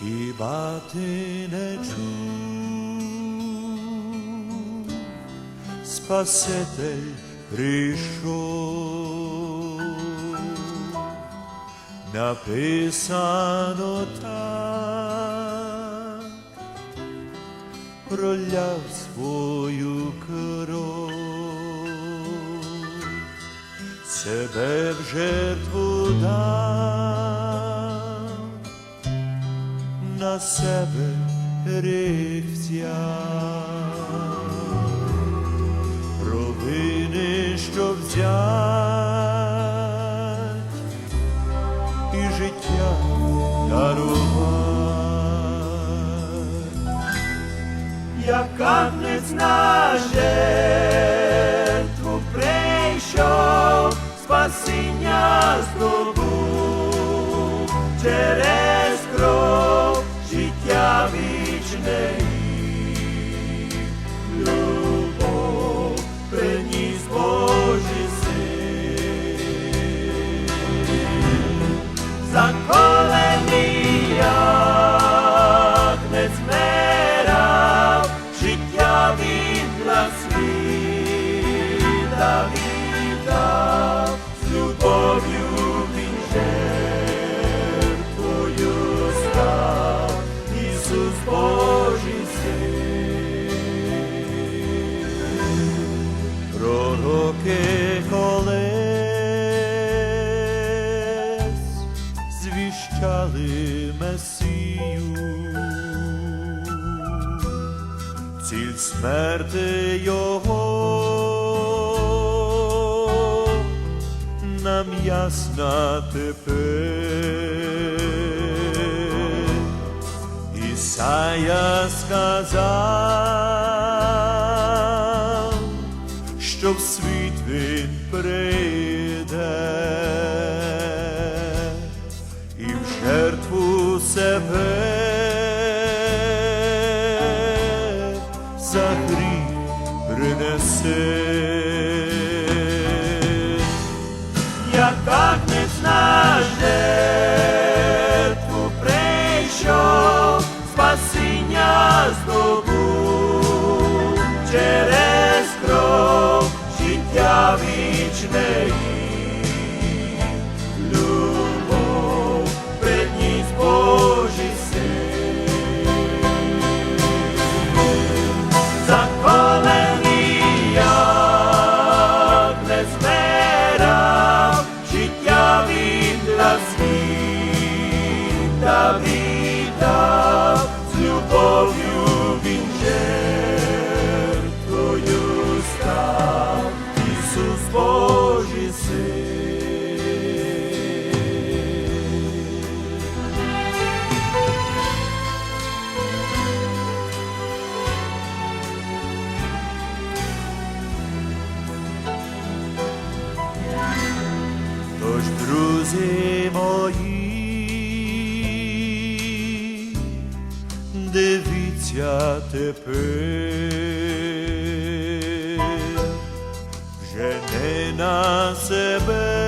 Хіба ти не чув, Спаситель прийшов, написано так, проляв свою кров, себе в жертву дав на себе рихтя. провини, що взять, і життя дарувати, яка не на вічне звіщали Месію, ціль смерти Його нам ясна тепер. Ісая сказав, що в світ він прийде принесе. Як агнець на жертву прийшов, спасіння здобув через кров життя вічне друзі мої, дивіться тепер, вже не на себе,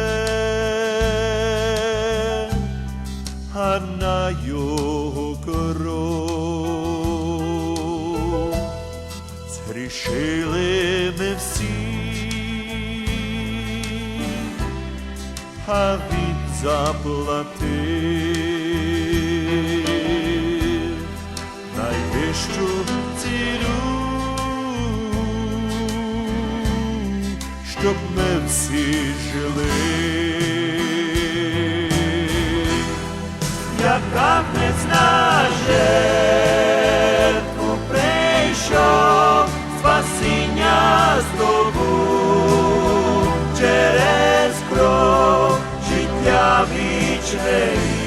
а на його кров. Згрішили ми всі, а він заплатив найвищу ціну, щоб ми всі жили. Вічне